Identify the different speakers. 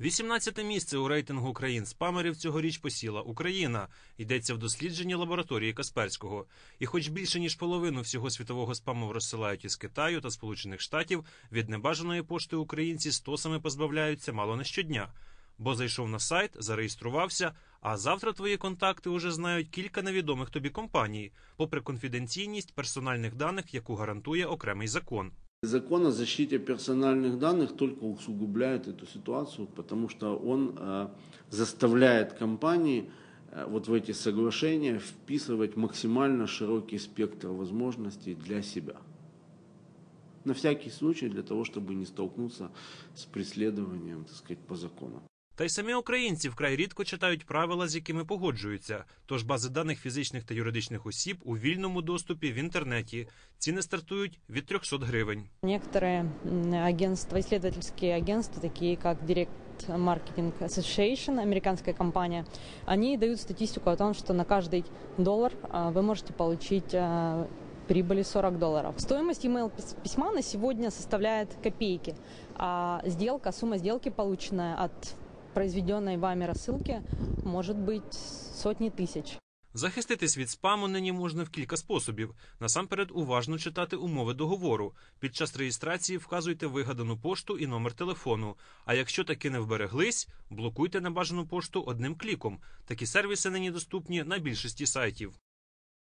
Speaker 1: 18 місце у рейтингу країн спамерів цьогоріч посіла Україна. Йдеться в дослідженні лабораторії Касперського. І хоч більше ніж половину всього світового спаму розсилають із Китаю та Сполучених Штатів, від небажаної пошти українці стосами позбавляються мало не щодня. Бо зайшов на сайт, зареєструвався, а завтра твої контакти уже знають кілька невідомих тобі компаній, попри конфіденційність персональних даних, яку гарантує окремий закон.
Speaker 2: Закон о защите персональных данных только усугубляет эту ситуацию, потому что он э, заставляет компании э, вот в эти соглашения вписывать максимально широкий спектр возможностей для себя. На всякий случай, для того, чтобы не столкнуться с преследованием, так сказать, по закону.
Speaker 1: Та й самі українці вкрай рідко читають правила, з якими погоджуються. Тож бази даних фізичних та юридичних осіб у вільному доступі в інтернеті. Ціни стартують від 300 гривень.
Speaker 3: Некоторые м, агентства, исследовательские агентства, такие как Direct Marketing Association, американская компания, они дают статистику о том, что на каждый доллар а, вы можете получить а, прибыли 40 долларов. Стоимость email пис- письма на сегодня составляет копейки, а сделка, сумма сделки, полученная от произведенной вами рассылки, может быть сотни тысяч.
Speaker 1: Захиститись від спаму нині можна в кілька способів. Насамперед, уважно читати умови договору. Під час реєстрації вказуйте вигадану пошту і номер телефону. А якщо таки не вбереглись, блокуйте небажану пошту одним кліком. Такі сервіси нині доступні на більшості сайтів.